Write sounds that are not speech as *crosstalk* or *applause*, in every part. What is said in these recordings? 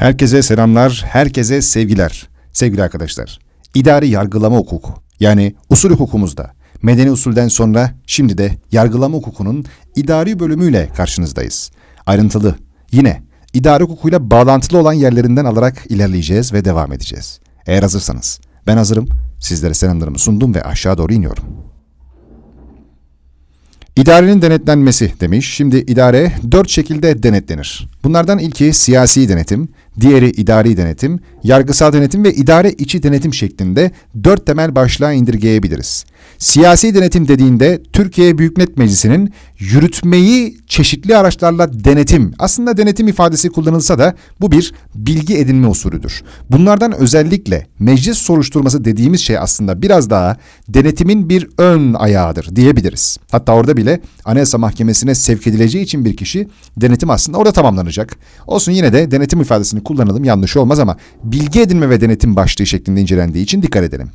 Herkese selamlar, herkese sevgiler. Sevgili arkadaşlar, idari yargılama hukuku yani usul hukukumuzda medeni usulden sonra şimdi de yargılama hukukunun idari bölümüyle karşınızdayız. Ayrıntılı, yine idari hukukuyla bağlantılı olan yerlerinden alarak ilerleyeceğiz ve devam edeceğiz. Eğer hazırsanız, ben hazırım, sizlere selamlarımı sundum ve aşağı doğru iniyorum. İdarenin denetlenmesi demiş. Şimdi idare dört şekilde denetlenir. Bunlardan ilki siyasi denetim, diğeri idari denetim, yargısal denetim ve idare içi denetim şeklinde dört temel başlığa indirgeyebiliriz. Siyasi denetim dediğinde Türkiye Büyük Millet Meclisi'nin yürütmeyi çeşitli araçlarla denetim, aslında denetim ifadesi kullanılsa da bu bir bilgi edinme usulüdür. Bunlardan özellikle meclis soruşturması dediğimiz şey aslında biraz daha denetimin bir ön ayağıdır diyebiliriz. Hatta orada bile Anayasa Mahkemesi'ne sevk edileceği için bir kişi denetim aslında orada tamamlanacak. Olsun yine de denetim ifadesini kullanalım yanlış olmaz ama bilgi edinme ve denetim başlığı şeklinde incelendiği için dikkat edelim.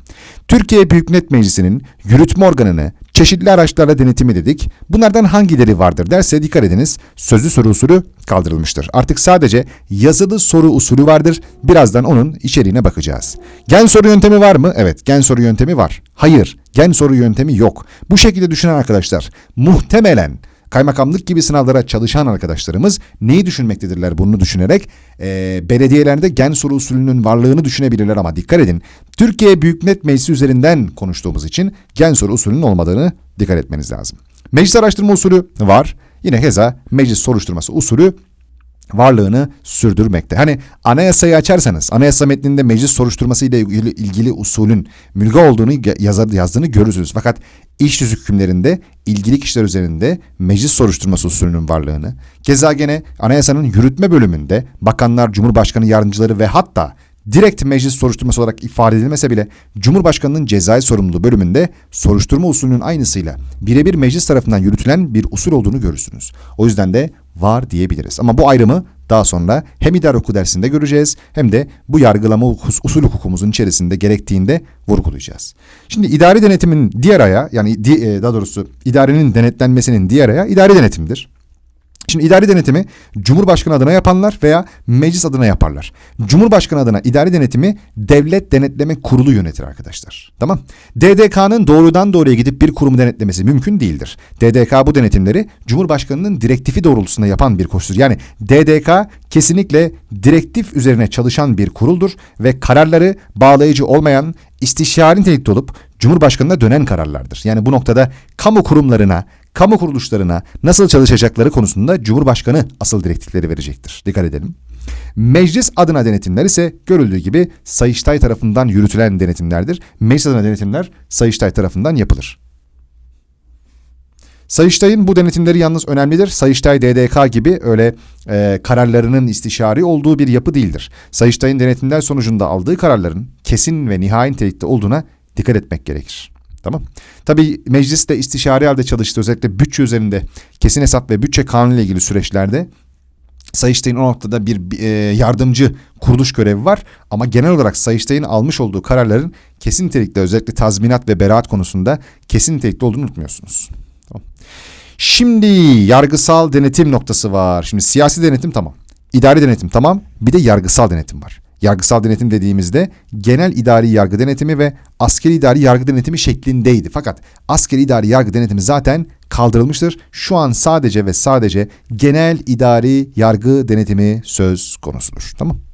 Türkiye Büyük Millet Meclisi'nin yürütme organını çeşitli araçlarla denetimi dedik. Bunlardan hangileri vardır derse dikkat ediniz. Sözlü soru usulü kaldırılmıştır. Artık sadece yazılı soru usulü vardır. Birazdan onun içeriğine bakacağız. Gen soru yöntemi var mı? Evet, gen soru yöntemi var. Hayır, gen soru yöntemi yok. Bu şekilde düşünen arkadaşlar muhtemelen kaymakamlık gibi sınavlara çalışan arkadaşlarımız neyi düşünmektedirler bunu düşünerek e, belediyelerde gen soru usulünün varlığını düşünebilirler ama dikkat edin Türkiye Büyük Millet Meclisi üzerinden konuştuğumuz için gen soru usulünün olmadığını dikkat etmeniz lazım. Meclis araştırma usulü var. Yine keza meclis soruşturması usulü varlığını sürdürmekte. Hani anayasayı açarsanız anayasa metninde meclis soruşturması ile ilgili, usulün mülga olduğunu yazar, yazdığını görürsünüz. Fakat iş düz hükümlerinde ilgili kişiler üzerinde meclis soruşturması usulünün varlığını, keza gene anayasanın yürütme bölümünde bakanlar, cumhurbaşkanı yardımcıları ve hatta direkt meclis soruşturması olarak ifade edilmese bile Cumhurbaşkanı'nın cezai sorumluluğu bölümünde soruşturma usulünün aynısıyla birebir meclis tarafından yürütülen bir usul olduğunu görürsünüz. O yüzden de var diyebiliriz. Ama bu ayrımı daha sonra hem idare hukuku dersinde göreceğiz hem de bu yargılama usul hukukumuzun içerisinde gerektiğinde vurgulayacağız. Şimdi idari denetimin diğer ayağı yani e, daha doğrusu idarenin denetlenmesinin diğer ayağı idari denetimdir. Şimdi idari denetimi Cumhurbaşkanı adına yapanlar veya meclis adına yaparlar. Cumhurbaşkanı adına idari denetimi Devlet Denetleme Kurulu yönetir arkadaşlar. Tamam. DDK'nın doğrudan doğruya gidip bir kurumu denetlemesi mümkün değildir. DDK bu denetimleri Cumhurbaşkanının direktifi doğrultusunda yapan bir koşuldur. Yani DDK kesinlikle direktif üzerine çalışan bir kuruldur ve kararları bağlayıcı olmayan istişare nitelikte olup Cumhurbaşkanı'na dönen kararlardır. Yani bu noktada kamu kurumlarına, kamu kuruluşlarına nasıl çalışacakları konusunda Cumhurbaşkanı asıl direktifleri verecektir. Dikkat edelim. Meclis adına denetimler ise görüldüğü gibi Sayıştay tarafından yürütülen denetimlerdir. Meclis adına denetimler Sayıştay tarafından yapılır. Sayıştay'ın bu denetimleri yalnız önemlidir. Sayıştay DDK gibi öyle e, kararlarının istişari olduğu bir yapı değildir. Sayıştay'ın denetimler sonucunda aldığı kararların kesin ve nihai nitelikte olduğuna dikkat etmek gerekir. Tamam. Tabii mecliste istişare halde çalıştı. Özellikle bütçe üzerinde kesin hesap ve bütçe kanunu ile ilgili süreçlerde Sayıştay'ın o noktada bir e, yardımcı kuruluş görevi var. Ama genel olarak Sayıştay'ın almış olduğu kararların kesin nitelikte özellikle tazminat ve beraat konusunda kesin nitelikte olduğunu unutmuyorsunuz. Şimdi yargısal denetim noktası var. Şimdi siyasi denetim tamam. İdari denetim tamam. Bir de yargısal denetim var. Yargısal denetim dediğimizde genel idari yargı denetimi ve askeri idari yargı denetimi şeklindeydi. Fakat askeri idari yargı denetimi zaten kaldırılmıştır. Şu an sadece ve sadece genel idari yargı denetimi söz konusudur. Tamam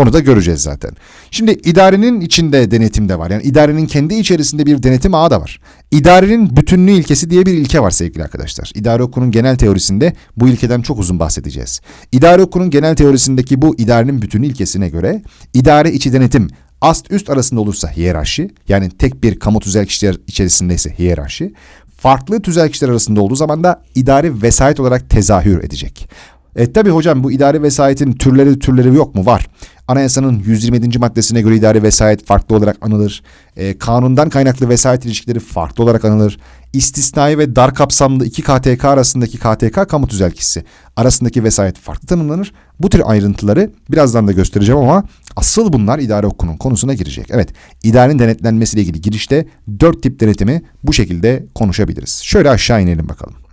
onu da göreceğiz zaten. Şimdi idarenin içinde denetim de var. Yani idarenin kendi içerisinde bir denetim ağı da var. İdarenin bütünlüğü ilkesi diye bir ilke var sevgili arkadaşlar. İdare okulunun genel teorisinde bu ilkeden çok uzun bahsedeceğiz. İdare okulunun genel teorisindeki bu idarenin bütünlüğü ilkesine göre idare içi denetim ast üst arasında olursa hiyerarşi yani tek bir kamu tüzel kişiler içerisindeyse hiyerarşi farklı tüzel kişiler arasında olduğu zaman da idari vesayet olarak tezahür edecek. E tabi hocam bu idari vesayetin türleri türleri yok mu? Var. Anayasanın 127. maddesine göre idari vesayet farklı olarak anılır. E, kanundan kaynaklı vesayet ilişkileri farklı olarak anılır. İstisnai ve dar kapsamlı iki KTK arasındaki KTK kamu tüzelkisi arasındaki vesayet farklı tanımlanır. Bu tür ayrıntıları birazdan da göstereceğim ama asıl bunlar idare hukukunun konusuna girecek. Evet, idarenin denetlenmesiyle ilgili girişte dört tip denetimi bu şekilde konuşabiliriz. Şöyle aşağı inelim bakalım.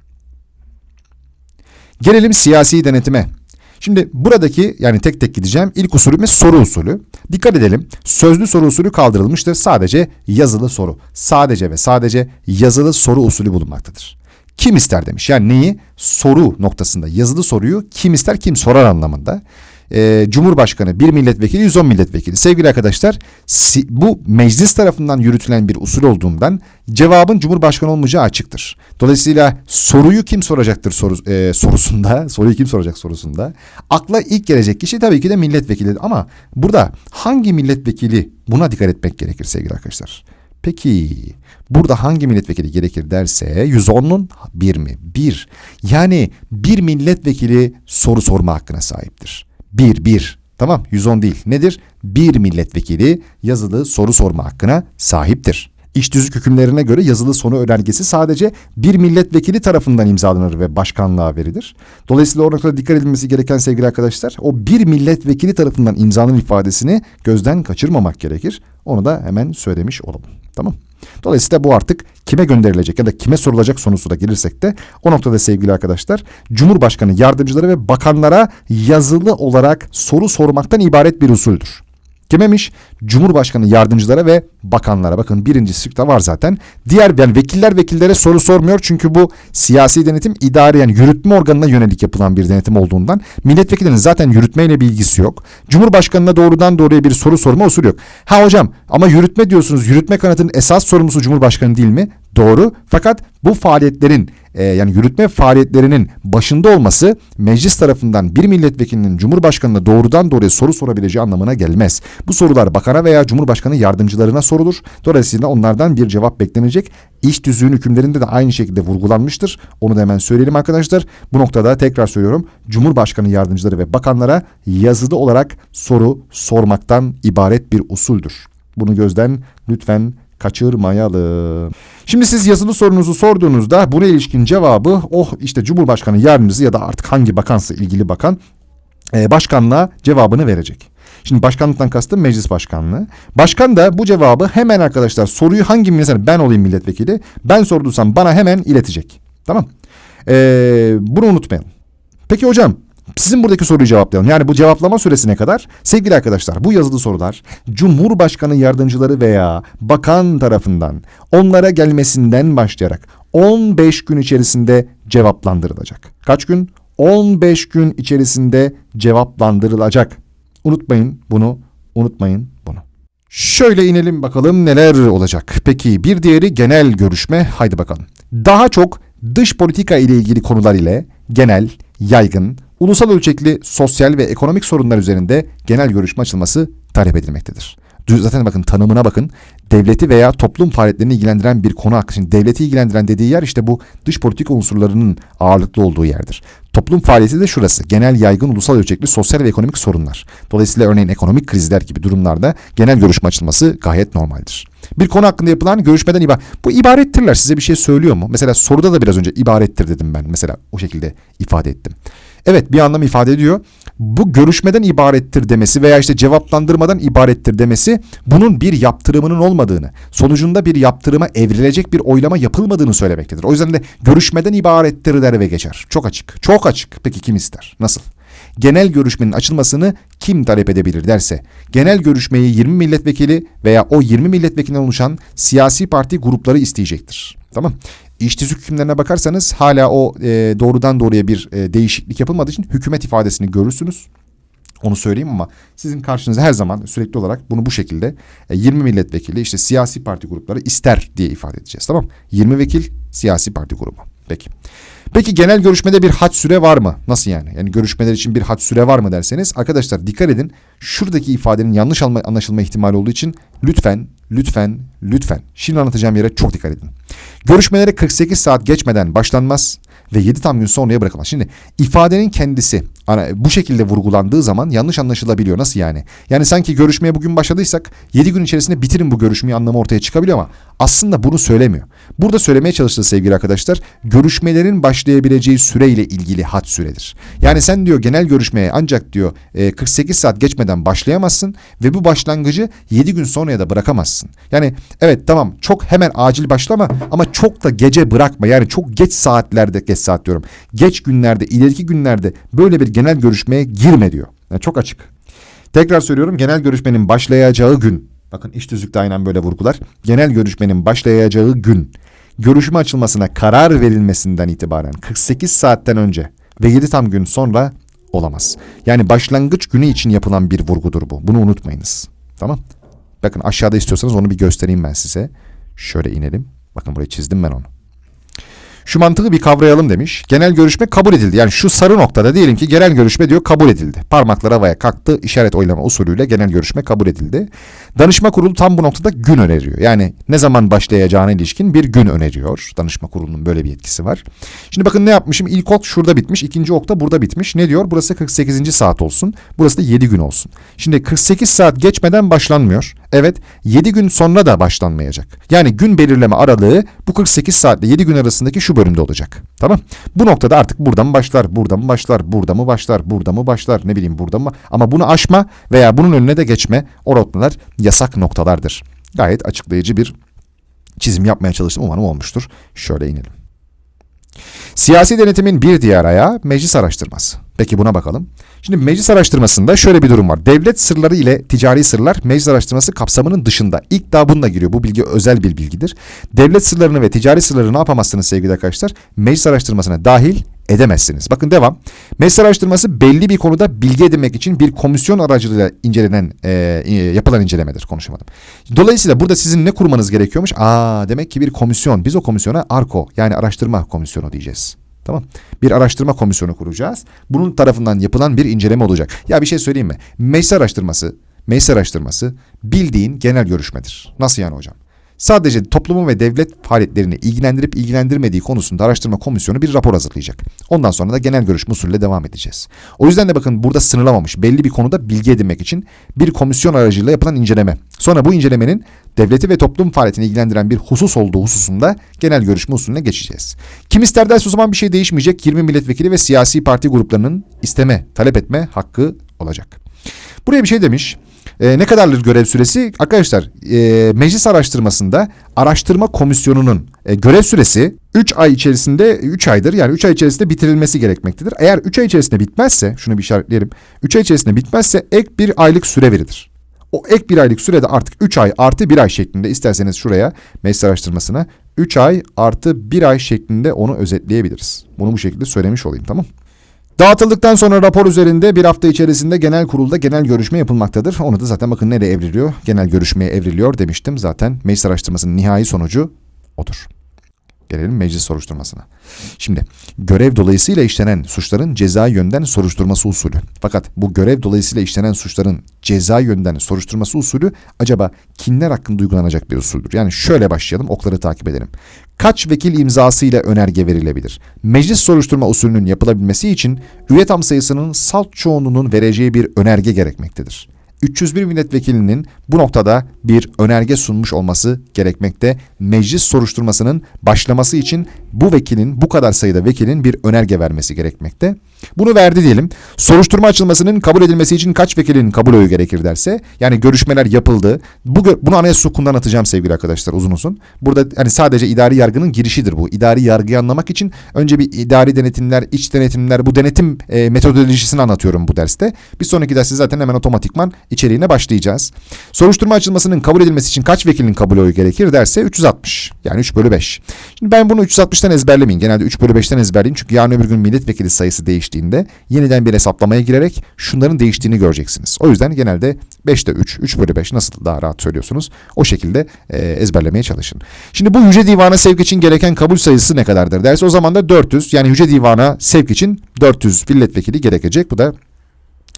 Gelelim siyasi denetime. Şimdi buradaki yani tek tek gideceğim. İlk usulümüz soru usulü. Dikkat edelim. Sözlü soru usulü kaldırılmıştır. Sadece yazılı soru. Sadece ve sadece yazılı soru usulü bulunmaktadır. Kim ister demiş. Yani neyi? Soru noktasında yazılı soruyu kim ister kim sorar anlamında. Ee, Cumhurbaşkanı bir milletvekili 110 milletvekili. Sevgili arkadaşlar bu meclis tarafından yürütülen bir usul olduğundan cevabın Cumhurbaşkanı olmayacağı açıktır. Dolayısıyla soruyu kim soracaktır soru, e, sorusunda, *laughs* soruyu kim soracak sorusunda. Akla ilk gelecek kişi tabii ki de milletvekili ama burada hangi milletvekili buna dikkat etmek gerekir sevgili arkadaşlar. Peki burada hangi milletvekili gerekir derse 110'un bir mi? Bir. Yani bir milletvekili soru sorma hakkına sahiptir. Bir, bir. Tamam 110 değil. Nedir? Bir milletvekili yazılı soru sorma hakkına sahiptir. İş tüzük hükümlerine göre yazılı sonu önergesi sadece bir milletvekili tarafından imzalanır ve başkanlığa verilir. Dolayısıyla o noktada dikkat edilmesi gereken sevgili arkadaşlar o bir milletvekili tarafından imzalanan ifadesini gözden kaçırmamak gerekir. Onu da hemen söylemiş olalım. Tamam. Dolayısıyla bu artık kime gönderilecek ya da kime sorulacak sonusu da gelirsek de o noktada sevgili arkadaşlar Cumhurbaşkanı yardımcıları ve bakanlara yazılı olarak soru sormaktan ibaret bir usuldür. Kimemiş? Cumhurbaşkanı yardımcılara ve bakanlara. Bakın birinci şıkta var zaten. Diğer yani vekiller vekillere soru sormuyor. Çünkü bu siyasi denetim idari yani yürütme organına yönelik yapılan bir denetim olduğundan milletvekillerinin zaten yürütmeyle bir ilgisi yok. Cumhurbaşkanına doğrudan doğruya bir soru sorma usulü yok. Ha hocam ama yürütme diyorsunuz. Yürütme kanatının esas sorumlusu Cumhurbaşkanı değil mi? Doğru. Fakat bu faaliyetlerin e, yani yürütme faaliyetlerinin başında olması meclis tarafından bir milletvekilinin Cumhurbaşkanına doğrudan doğruya soru sorabileceği anlamına gelmez. Bu sorular bakana veya Cumhurbaşkanı yardımcılarına sorulur. Dolayısıyla onlardan bir cevap beklenecek. İş tüzüğün hükümlerinde de aynı şekilde vurgulanmıştır. Onu da hemen söyleyelim arkadaşlar. Bu noktada tekrar söylüyorum. Cumhurbaşkanı yardımcıları ve bakanlara yazılı olarak soru sormaktan ibaret bir usuldür. Bunu gözden lütfen kaçırmayalım. Şimdi siz yazılı sorunuzu sorduğunuzda buna ilişkin cevabı oh işte Cumhurbaşkanı yardımcısı ya da artık hangi bakansa ilgili bakan e, başkanlığa cevabını verecek. Şimdi başkanlıktan kastım meclis başkanlığı. Başkan da bu cevabı hemen arkadaşlar soruyu hangi mesela ben olayım milletvekili ben sorduysam bana hemen iletecek. Tamam. Ee, bunu unutmayalım. Peki hocam sizin buradaki soruyu cevaplayalım. Yani bu cevaplama süresine kadar sevgili arkadaşlar bu yazılı sorular Cumhurbaşkanı yardımcıları veya bakan tarafından onlara gelmesinden başlayarak 15 gün içerisinde cevaplandırılacak. Kaç gün? 15 gün içerisinde cevaplandırılacak. Unutmayın bunu, unutmayın bunu. Şöyle inelim bakalım neler olacak. Peki bir diğeri genel görüşme. Haydi bakalım. Daha çok dış politika ile ilgili konular ile genel, yaygın, ulusal ölçekli sosyal ve ekonomik sorunlar üzerinde genel görüşme açılması talep edilmektedir. Zaten bakın tanımına bakın. Devleti veya toplum faaliyetlerini ilgilendiren bir konu hakkında. Şimdi devleti ilgilendiren dediği yer işte bu dış politika unsurlarının ağırlıklı olduğu yerdir. Toplum faaliyeti de şurası. Genel yaygın ulusal ölçekli sosyal ve ekonomik sorunlar. Dolayısıyla örneğin ekonomik krizler gibi durumlarda genel görüşme açılması gayet normaldir. Bir konu hakkında yapılan görüşmeden ibaret. Bu ibarettirler size bir şey söylüyor mu? Mesela soruda da biraz önce ibarettir dedim ben. Mesela o şekilde ifade ettim. Evet bir anlam ifade ediyor. Bu görüşmeden ibarettir demesi veya işte cevaplandırmadan ibarettir demesi bunun bir yaptırımının olmadığını, sonucunda bir yaptırıma evrilecek bir oylama yapılmadığını söylemektedir. O yüzden de görüşmeden ibarettir der ve geçer. Çok açık. Çok açık. Peki kim ister? Nasıl? genel görüşmenin açılmasını kim talep edebilir derse, genel görüşmeyi 20 milletvekili veya o 20 milletvekilinden oluşan siyasi parti grupları isteyecektir. Tamam. İş tüzük hükümlerine bakarsanız hala o e, doğrudan doğruya bir e, değişiklik yapılmadığı için hükümet ifadesini görürsünüz. Onu söyleyeyim ama sizin karşınıza her zaman sürekli olarak bunu bu şekilde e, 20 milletvekili işte siyasi parti grupları ister diye ifade edeceğiz. Tamam 20 vekil siyasi parti grubu. Peki. Peki genel görüşmede bir had süre var mı? Nasıl yani? Yani görüşmeler için bir had süre var mı derseniz arkadaşlar dikkat edin. Şuradaki ifadenin yanlış anlaşılma ihtimali olduğu için lütfen, lütfen, lütfen şimdi anlatacağım yere çok dikkat edin. Görüşmelere 48 saat geçmeden başlanmaz ve 7 tam gün sonraya bırakılmaz. Şimdi ifadenin kendisi bu şekilde vurgulandığı zaman yanlış anlaşılabiliyor. Nasıl yani? Yani sanki görüşmeye bugün başladıysak 7 gün içerisinde bitirin bu görüşmeyi anlamı ortaya çıkabiliyor ama aslında bunu söylemiyor. Burada söylemeye çalıştığı sevgili arkadaşlar görüşmelerin başlayabileceği süreyle ilgili had süredir. Yani sen diyor genel görüşmeye ancak diyor e, 48 saat geçmeden başlayamazsın ve bu başlangıcı 7 gün sonraya da bırakamazsın. Yani evet tamam çok hemen acil başlama ama çok da gece bırakma. Yani çok geç saatlerde geç saat diyorum. Geç günlerde ileriki günlerde böyle bir genel görüşmeye girme diyor. Yani çok açık. Tekrar söylüyorum genel görüşmenin başlayacağı gün. Bakın iş düzlükte aynen böyle vurgular. Genel görüşmenin başlayacağı gün. Görüşme açılmasına karar verilmesinden itibaren 48 saatten önce ve 7 tam gün sonra olamaz. Yani başlangıç günü için yapılan bir vurgudur bu. Bunu unutmayınız. Tamam? Bakın aşağıda istiyorsanız onu bir göstereyim ben size. Şöyle inelim. Bakın buraya çizdim ben onu. Şu mantığı bir kavrayalım demiş. Genel görüşme kabul edildi. Yani şu sarı noktada diyelim ki genel görüşme diyor kabul edildi. Parmaklar havaya kalktı. işaret oylama usulüyle genel görüşme kabul edildi. Danışma kurulu tam bu noktada gün öneriyor. Yani ne zaman başlayacağına ilişkin bir gün öneriyor. Danışma kurulunun böyle bir yetkisi var. Şimdi bakın ne yapmışım? İlk ok şurada bitmiş. ikinci ok da burada bitmiş. Ne diyor? Burası 48. saat olsun. Burası da 7 gün olsun. Şimdi 48 saat geçmeden başlanmıyor. Evet 7 gün sonra da başlanmayacak. Yani gün belirleme aralığı bu 48 saatle 7 gün arasındaki şu bölümde olacak. Tamam. Bu noktada artık burada mı başlar, burada mı başlar, burada mı başlar, burada mı başlar, ne bileyim burada mı? Ama bunu aşma veya bunun önüne de geçme. O noktalar yasak noktalardır. Gayet açıklayıcı bir çizim yapmaya çalıştım. Umarım olmuştur. Şöyle inelim. Siyasi denetimin bir diğer ayağı meclis araştırması. Peki buna bakalım. Şimdi meclis araştırmasında şöyle bir durum var. Devlet sırları ile ticari sırlar meclis araştırması kapsamının dışında. İlk daha bununla giriyor. Bu bilgi özel bir bilgidir. Devlet sırlarını ve ticari sırları ne yapamazsınız sevgili arkadaşlar? Meclis araştırmasına dahil edemezsiniz. Bakın devam. Meclis araştırması belli bir konuda bilgi edinmek için bir komisyon aracılığıyla incelenen, e, e, yapılan incelemedir. Konuşamadım. Dolayısıyla burada sizin ne kurmanız gerekiyormuş? Aa demek ki bir komisyon. Biz o komisyona ARKO yani araştırma komisyonu diyeceğiz. Tamam. Bir araştırma komisyonu kuracağız. Bunun tarafından yapılan bir inceleme olacak. Ya bir şey söyleyeyim mi? Meclis araştırması, meclis araştırması bildiğin genel görüşmedir. Nasıl yani hocam? Sadece toplumun ve devlet faaliyetlerini ilgilendirip ilgilendirmediği konusunda araştırma komisyonu bir rapor hazırlayacak. Ondan sonra da genel görüşme usulüyle devam edeceğiz. O yüzden de bakın burada sınırlamamış. Belli bir konuda bilgi edinmek için bir komisyon aracılığıyla yapılan inceleme. Sonra bu incelemenin devleti ve toplum faaliyetini ilgilendiren bir husus olduğu hususunda genel görüşme usulüne geçeceğiz. Kim ister derse o zaman bir şey değişmeyecek. 20 milletvekili ve siyasi parti gruplarının isteme, talep etme hakkı olacak. Buraya bir şey demiş. E, ne kadardır görev süresi? Arkadaşlar e, meclis araştırmasında araştırma komisyonunun e, görev süresi 3 ay içerisinde 3 aydır. Yani 3 ay içerisinde bitirilmesi gerekmektedir. Eğer 3 ay içerisinde bitmezse şunu bir işaretleyelim. 3 ay içerisinde bitmezse ek bir aylık süre verilir. O ek bir aylık sürede artık 3 ay artı 1 ay şeklinde isterseniz şuraya meclis araştırmasına 3 ay artı 1 ay şeklinde onu özetleyebiliriz. Bunu bu şekilde söylemiş olayım tamam Dağıtıldıktan sonra rapor üzerinde bir hafta içerisinde genel kurulda genel görüşme yapılmaktadır. Onu da zaten bakın nereye evriliyor? Genel görüşmeye evriliyor demiştim zaten. Meclis araştırmasının nihai sonucu odur. Gelelim meclis soruşturmasına. Şimdi görev dolayısıyla işlenen suçların ceza yönden soruşturması usulü. Fakat bu görev dolayısıyla işlenen suçların ceza yönden soruşturması usulü acaba kimler hakkında uygulanacak bir usuldür? Yani şöyle başlayalım okları takip edelim. Kaç vekil imzası ile önerge verilebilir? Meclis soruşturma usulünün yapılabilmesi için üye tam sayısının salt çoğunluğunun vereceği bir önerge gerekmektedir. 301 milletvekilinin bu noktada bir önerge sunmuş olması gerekmekte. Meclis soruşturmasının başlaması için bu vekilin, bu kadar sayıda vekilin bir önerge vermesi gerekmekte. Bunu verdi diyelim. Soruşturma açılmasının kabul edilmesi için kaç vekilin kabul oyu gerekir derse, yani görüşmeler yapıldı. Bu, bunu anayasa hukukundan atacağım sevgili arkadaşlar uzun uzun. Burada hani sadece idari yargının girişidir bu. İdari yargıyı anlamak için önce bir idari denetimler, iç denetimler, bu denetim e, metodolojisini anlatıyorum bu derste. Bir sonraki derste zaten hemen otomatikman içeriğine başlayacağız. Soruşturma açılmasının kabul edilmesi için kaç vekilin kabul oyu gerekir derse 360. Yani 3 bölü 5. Şimdi ben bunu 360'tan ezberlemeyin. Genelde 3 bölü 5'ten ezberleyin. Çünkü yarın öbür gün milletvekili sayısı değiştiğinde yeniden bir hesaplamaya girerek şunların değiştiğini göreceksiniz. O yüzden genelde 5'te 3, 3 bölü 5 nasıl daha rahat söylüyorsunuz? O şekilde e, ezberlemeye çalışın. Şimdi bu yüce divana sevk için gereken kabul sayısı ne kadardır derse o zaman da 400. Yani yüce divana sevk için 400 milletvekili gerekecek. Bu da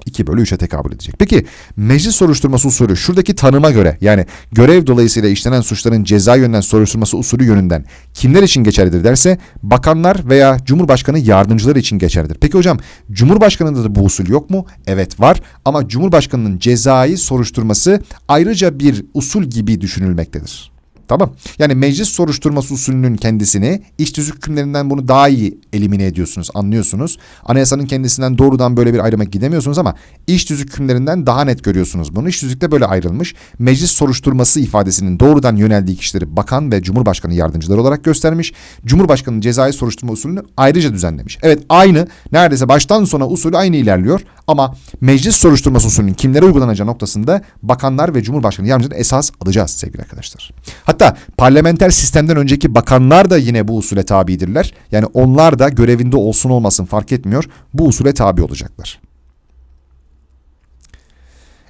2 bölü 3'e tekabül edecek. Peki meclis soruşturması usulü şuradaki tanıma göre yani görev dolayısıyla işlenen suçların ceza yönden soruşturması usulü yönünden kimler için geçerlidir derse bakanlar veya Cumhurbaşkanı yardımcıları için geçerlidir. Peki hocam Cumhurbaşkanında da bu usul yok mu? Evet var ama Cumhurbaşkanının cezai soruşturması ayrıca bir usul gibi düşünülmektedir. Tamam. Yani meclis soruşturması usulünün kendisini iç tüzük hükümlerinden bunu daha iyi elimine ediyorsunuz, anlıyorsunuz. Anayasanın kendisinden doğrudan böyle bir ayrıma gidemiyorsunuz ama iç tüzük hükümlerinden daha net görüyorsunuz bunu. İç tüzükte böyle ayrılmış. Meclis soruşturması ifadesinin doğrudan yöneldiği kişileri bakan ve cumhurbaşkanı yardımcıları olarak göstermiş. Cumhurbaşkanının cezai soruşturma usulünü ayrıca düzenlemiş. Evet aynı neredeyse baştan sona usulü aynı ilerliyor ama meclis soruşturması usulünün kimlere uygulanacağı noktasında bakanlar ve cumhurbaşkanı yardımcıları esas alacağız sevgili arkadaşlar. Hatta parlamenter sistemden önceki bakanlar da yine bu usule tabidirler. Yani onlar da görevinde olsun olmasın fark etmiyor. Bu usule tabi olacaklar.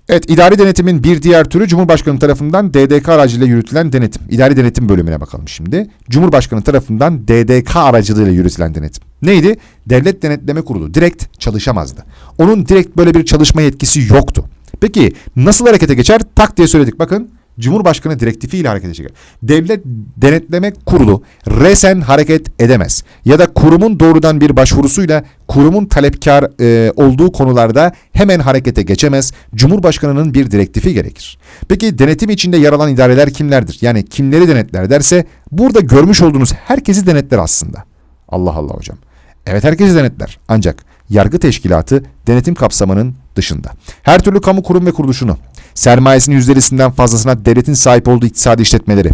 Evet, idari denetimin bir diğer türü Cumhurbaşkanı tarafından DDK aracılığıyla yürütülen denetim. İdari denetim bölümüne bakalım şimdi. Cumhurbaşkanı tarafından DDK aracılığıyla yürütülen denetim. Neydi? Devlet Denetleme Kurulu direkt çalışamazdı. Onun direkt böyle bir çalışma yetkisi yoktu. Peki nasıl harekete geçer? Tak diye söyledik bakın. Cumhurbaşkanı direktifiyle harekete geçer. Devlet Denetleme Kurulu resen hareket edemez. Ya da kurumun doğrudan bir başvurusuyla kurumun talepkar e, olduğu konularda hemen harekete geçemez. Cumhurbaşkanının bir direktifi gerekir. Peki denetim içinde yer alan idareler kimlerdir? Yani kimleri denetler derse burada görmüş olduğunuz herkesi denetler aslında. Allah Allah hocam. Evet herkesi denetler. Ancak yargı teşkilatı denetim kapsamının dışında. Her türlü kamu kurum ve kuruluşunu, sermayesinin yüzdelisinden fazlasına devletin sahip olduğu iktisadi işletmeleri,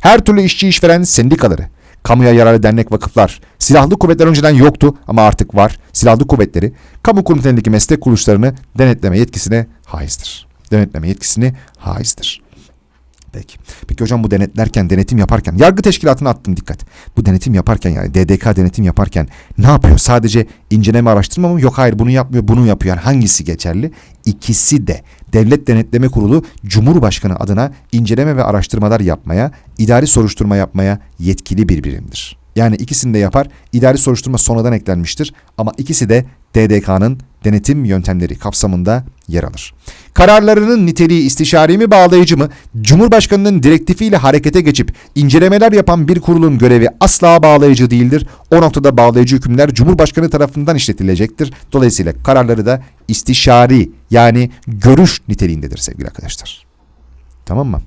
her türlü işçi işveren sendikaları, kamuya yararlı dernek vakıflar, silahlı kuvvetler önceden yoktu ama artık var. Silahlı kuvvetleri, kamu kurumlarındaki meslek kuruluşlarını denetleme yetkisine haizdir. Denetleme yetkisini haizdir. Peki. Peki hocam bu denetlerken, denetim yaparken, yargı teşkilatına attım dikkat. Bu denetim yaparken yani DDK denetim yaparken ne yapıyor? Sadece inceleme araştırma mı? Yok hayır bunu yapmıyor, bunu yapıyor. Yani hangisi geçerli? İkisi de. Devlet Denetleme Kurulu Cumhurbaşkanı adına inceleme ve araştırmalar yapmaya, idari soruşturma yapmaya yetkili bir birimdir. Yani ikisini de yapar. İdari soruşturma sonradan eklenmiştir ama ikisi de DDK'nın denetim yöntemleri kapsamında yer alır. Kararlarının niteliği istişari mi bağlayıcı mı? Cumhurbaşkanının direktifiyle harekete geçip incelemeler yapan bir kurulun görevi asla bağlayıcı değildir. O noktada bağlayıcı hükümler Cumhurbaşkanı tarafından işletilecektir. Dolayısıyla kararları da istişari yani görüş niteliğindedir sevgili arkadaşlar. Tamam mı?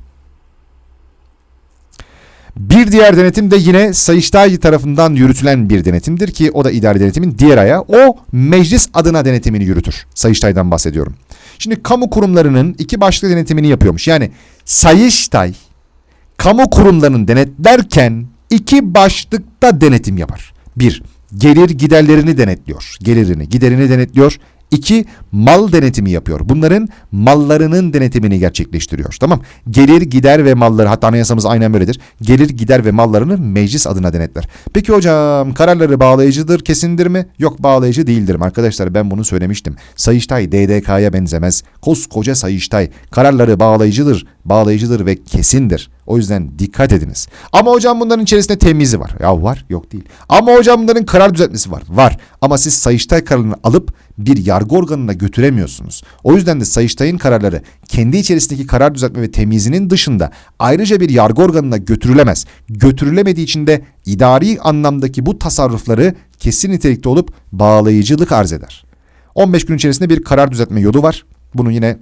Bir diğer denetim de yine Sayıştay tarafından yürütülen bir denetimdir ki o da idari denetimin diğer ayağı. O meclis adına denetimini yürütür. Sayıştay'dan bahsediyorum. Şimdi kamu kurumlarının iki başlı denetimini yapıyormuş. Yani Sayıştay kamu kurumlarının denetlerken iki başlıkta denetim yapar. Bir, gelir giderlerini denetliyor. Gelirini, giderini denetliyor. İki, mal denetimi yapıyor. Bunların mallarının denetimini gerçekleştiriyor. Tamam. Gelir, gider ve malları hatta anayasamız aynen böyledir. Gelir, gider ve mallarını meclis adına denetler. Peki hocam kararları bağlayıcıdır, kesindir mi? Yok bağlayıcı değildir arkadaşlar ben bunu söylemiştim. Sayıştay DDK'ya benzemez. Koskoca Sayıştay kararları bağlayıcıdır, bağlayıcıdır ve kesindir. O yüzden dikkat ediniz. Ama hocam bunların içerisinde temizi var. Ya var yok değil. Ama hocam bunların karar düzeltmesi var. Var. Ama siz Sayıştay kararını alıp bir yargı organına götüremiyorsunuz. O yüzden de Sayıştay'ın kararları kendi içerisindeki karar düzeltme ve temizinin dışında ayrıca bir yargı organına götürülemez. Götürülemediği için de idari anlamdaki bu tasarrufları kesin nitelikte olup bağlayıcılık arz eder. 15 gün içerisinde bir karar düzeltme yolu var. Bunu yine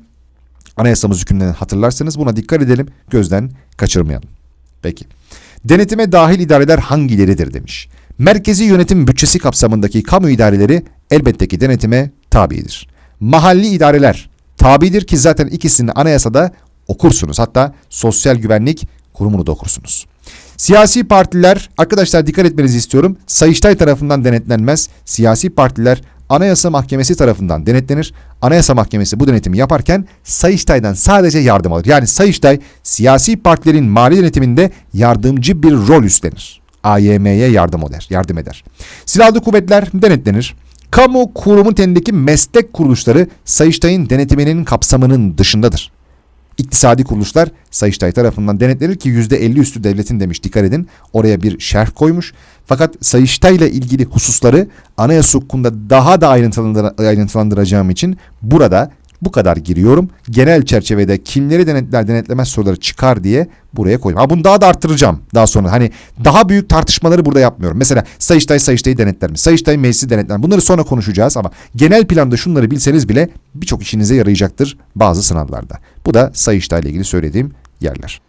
Anayasamız hükümlerini hatırlarsanız buna dikkat edelim, gözden kaçırmayalım. Peki. Denetime dahil idareler hangileridir demiş. Merkezi yönetim bütçesi kapsamındaki kamu idareleri elbette ki denetime tabidir. Mahalli idareler tabidir ki zaten ikisini anayasada okursunuz. Hatta sosyal güvenlik kurumunu da okursunuz. Siyasi partiler, arkadaşlar dikkat etmenizi istiyorum. Sayıştay tarafından denetlenmez. Siyasi partiler Anayasa Mahkemesi tarafından denetlenir. Anayasa Mahkemesi bu denetimi yaparken Sayıştay'dan sadece yardım alır. Yani Sayıştay siyasi partilerin mali denetiminde yardımcı bir rol üstlenir. AYM'ye yardım eder, yardım eder. Silahlı kuvvetler denetlenir. Kamu kurumu tenindeki meslek kuruluşları Sayıştay'ın denetiminin kapsamının dışındadır. İktisadi kuruluşlar Sayıştay tarafından denetlenir ki %50 üstü devletin demiş dikkat edin. Oraya bir şerh koymuş. Fakat Sayıştay ile ilgili hususları anayasa hukukunda daha da ayrıntılandır ayrıntılandıracağım için burada bu kadar giriyorum. Genel çerçevede kimleri denetler denetlemez soruları çıkar diye buraya koydum. Ha bunu daha da arttıracağım daha sonra. Hani daha büyük tartışmaları burada yapmıyorum. Mesela Sayıştay Sayıştay'ı denetler mi? Sayıştay meclisi denetler mi? Bunları sonra konuşacağız ama genel planda şunları bilseniz bile birçok işinize yarayacaktır bazı sınavlarda. Bu da Sayıştay ile ilgili söylediğim yerler.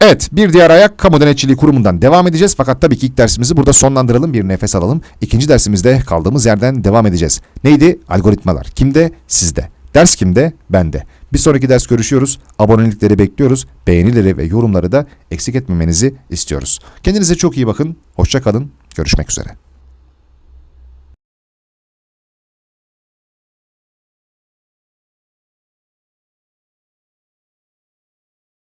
Evet, bir diğer ayak kamu denetçiliği kurumundan devam edeceğiz. Fakat tabii ki ilk dersimizi burada sonlandıralım, bir nefes alalım. İkinci dersimizde kaldığımız yerden devam edeceğiz. Neydi? Algoritmalar. Kimde? Sizde. Ders kimde? Bende. Bir sonraki ders görüşüyoruz. Abonelikleri bekliyoruz. Beğenileri ve yorumları da eksik etmemenizi istiyoruz. Kendinize çok iyi bakın. Hoşça kalın. Görüşmek üzere.